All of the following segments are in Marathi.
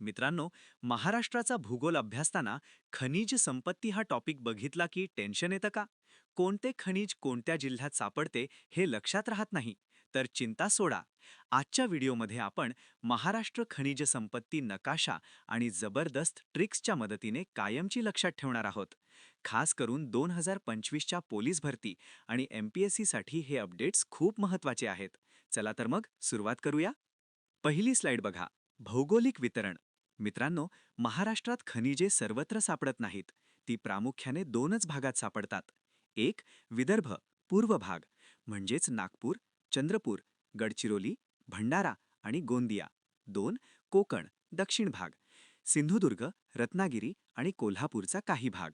मित्रांनो महाराष्ट्राचा भूगोल अभ्यासताना खनिज संपत्ती हा टॉपिक बघितला की टेन्शन येतं का? कोणते खनिज कोणत्या जिल्ह्यात सापडते हे लक्षात राहत नाही. तर चिंता सोडा. आजच्या व्हिडिओमध्ये आपण महाराष्ट्र खनिज संपत्ती नकाशा आणि जबरदस्त ट्रिक्सच्या मदतीने कायमची लक्षात ठेवणार आहोत. खास करून दोन हजार पंचवीसच्या पोलीस भरती आणि एम पी एस सीसाठी हे अपडेट्स खूप महत्त्वाचे आहेत. चला तर मग सुरुवात करूया. पहिली स्लाइड बघा. भौगोलिक वितरण. मित्रांनो महाराष्ट्रात खनिजे सर्वत्र सापडत नाहीत. ती प्रामुख्याने दोनच भागात सापडतात. एक विदर्भ पूर्व भाग म्हणजेच नागपूर चंद्रपूर गडचिरोली भंडारा आणि गोंदिया. दोन कोकण दक्षिण भाग सिंधुदुर्ग रत्नागिरी आणि कोल्हापूरचा काही भाग.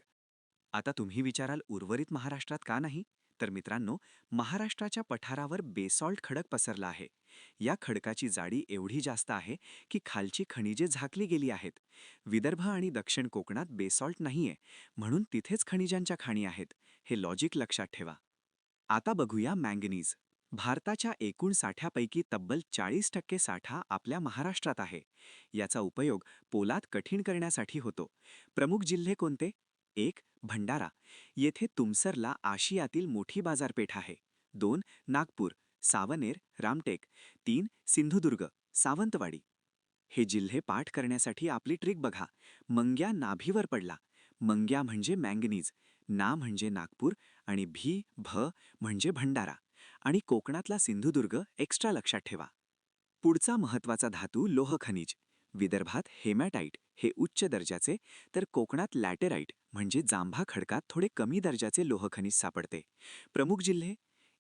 आता तुम्ही विचाराल उर्वरित महाराष्ट्रात का नाही? तर मित्रांनो महाराष्ट्राच्या पठारावर बेसॉल्ट खडक पसरला आहे. या खडकाची जाडी एवढी जास्त आहे की खालची खनिजे झाकली गेली आहेत. विदर्भ आणि दक्षिण कोकणात बेसॉल्ट नाहीये म्हणून तिथेच खनिजांच्या खाणी आहेत. हे लॉजिक लक्षात ठेवा. आता बघूया मँगनीज. भारताच्या एकूण साठ्यापैकी तब्बल चाळीस टक्के साठा आपल्या महाराष्ट्रात आहे. याचा उपयोग पोलाद कठीण करण्यासाठी होतो. प्रमुख जिल्हे कोणते? एक भंडारा. येथे तुमसरला आशियातील मोठी बाजारपेठ आहे. दोन नागपूर. सावनेर रामटेक. तीन सिंधुदुर्ग. सावंतवाडी. हे जिल्हे पाठ करण्यासाठी आपली ट्रिक बघा. मंग्या नाभीवर पडला. मंग्या म्हणजे मँगनीज. ना म्हणजे नागपूर आणि भी भ म्हणजे भंडारा. आणि कोकणातला सिंधुदुर्ग एक्स्ट्रा लक्षात ठेवा. पुढचा महत्त्वाचा धातू लोह खनिज. विदर्भात हेमॅटाईट हे उच्च दर्जाचे तर कोकणात लॅटेराईट म्हणजे जांभा खडकात थोडे कमी दर्जाचे लोहखनिज सापडते. प्रमुख जिल्हे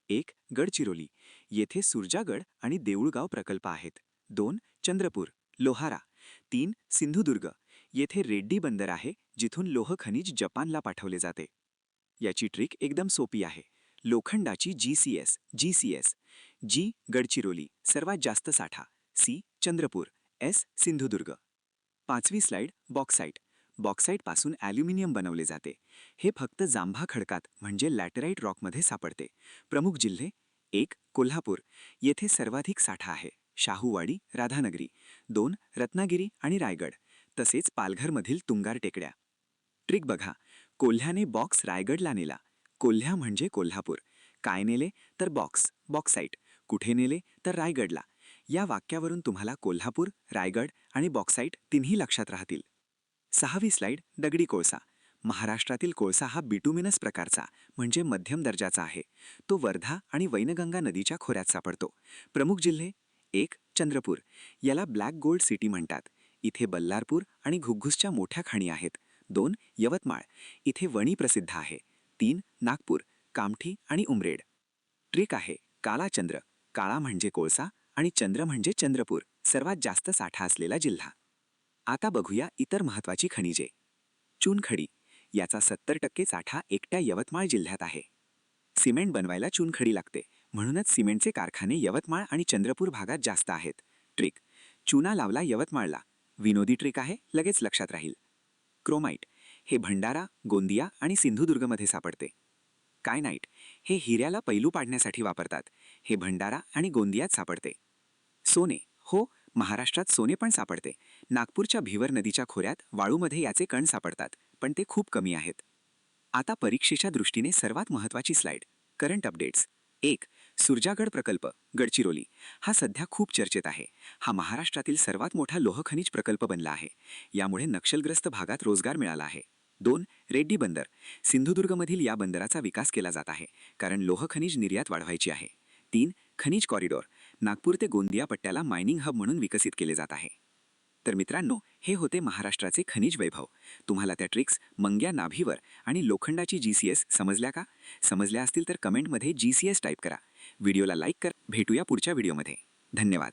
एक गडचिरोली. येथे सुरजागड आणि देऊळगाव प्रकल्प आहेत. दोन चंद्रपूर लोहारा. तीन सिंधुदुर्ग. येथे रेड्डी बंदर आहे जिथून लोहखनिज जपानला पाठवले जाते. याची ट्रिक एकदम सोपी आहे. लोखंडाची G C S G C S. G Gadchiroli सर्वात जास्त साठा. सी चंद्रपूर. एस सिंधुदुर्ग. पाचवी स्लाइड बॉक्साईट. बॉक्साईटपासून ॲल्युमिनियम बनवले जाते. हे फक्त जांभा खडकात म्हणजे लॅटराईट रॉकमध्ये सापडते. प्रमुख जिल्हे एक कोल्हापूर. येथे सर्वाधिक साठा आहे. शाहूवाडी राधानगरी. दोन रत्नागिरी आणि रायगड. तसेच पालघरमधील तुंगार टेकड्या. ट्रिक बघा. कोल्ह्याने बॉक्स रायगडला नेला. कोल्ह्या म्हणजे कोल्हापूर. काय नेले? तर बॉक्स बॉक्साईट. कुठे नेले? तर रायगडला. या वाक्यावरून तुम्हाला कोल्हापूर रायगड आणि बॉक्साईट तिन्ही लक्षात राहतील. सहावी स्लाइड दगडी कोळसा. महाराष्ट्रातील कोळसा हा बिटुमिनस प्रकारचा म्हणजे मध्यम दर्जाचा आहे. तो वर्धा आणि वैनगंगा नदीच्या खोऱ्यात सापडतो. प्रमुख जिल्हे? एक चंद्रपूर. याला ब्लॅक गोल्ड सिटी म्हणतात. इथे बल्लारपूर आणि घुग्घुसच्या मोठ्या खाणी आहेत. दोन यवतमाळ. इथे वणी प्रसिद्ध आहे. तीन नागपूर कामठी आणि उमरेड. ट्रिक आहे काला चंद्र. काळा म्हणजे कोळसा आणि चंद्र म्हणजे चंद्रपूर सर्वात जास्त साठा असलेला जिल्हा. आता बघूया इतर महत्त्वाची खनिजे. चुनखडी याचा सत्तर टक्के साठा एकट्या यवतमाळ जिल्ह्यात आहे. सिमेंट बनवायला चुनखडी लागते म्हणूनच सिमेंटचे कारखाने यवतमाळ आणि चंद्रपूर भागात जास्त आहेत. ट्रिक चुना लावला यवतमाळला. विनोदी ट्रिक आहे लगेच लक्षात राहील. क्रोमाइट हे भंडारा गोंदिया आणि सिंधुदुर्गमध्ये सापडते. कायनाईट हे हिऱ्याला पैलू पाडण्यासाठी वापरतात. हे भंडारा आणि गोंदियात सापडते. सोने. हो महाराष्ट्रात सोने पण सापडते. नागपूरच्या भिवर नदीच्या खोऱ्यात वाळूमध्ये याचे कण सापडतात पण ते खूप कमी आहेत. आता परीक्षेच्या दृष्टीने सर्वात महत्त्वाची स्लाइड करंट अपडेट्स. एक सुरजागड प्रकल्प गडचिरोली. हा सध्या खूप चर्चेत आहे. हा महाराष्ट्रातील सर्वात मोठा लोहखनिज प्रकल्प बनला आहे. यामुळे नक्षलग्रस्त भागात रोजगार मिळाला आहे. दोन रेड्डी बंदर. सिंधुदुर्गमधील या बंदराचा विकास केला जात आहे कारण लोहखनिज निर्यात वाढवायची आहे. तीन खनिज कॉरिडॉर. नागपूर ते गोंदिया पट्ट्याला मायनिंग हब म्हणून विकसित केले जात आहे. तर मित्रांनो हे होते महाराष्ट्राचे खनिज वैभव. तुम्हाला त्या ट्रिक्स मंग्या नाभीवर आणि लोखंडाची जी सी एस समजल्या का? समजल्या असतील तर कमेंटमध्ये जी सी एस टाईप करा. व्हिडिओला लाईक करा. भेटूया पुढच्या व्हिडिओमध्ये धन्यवाद.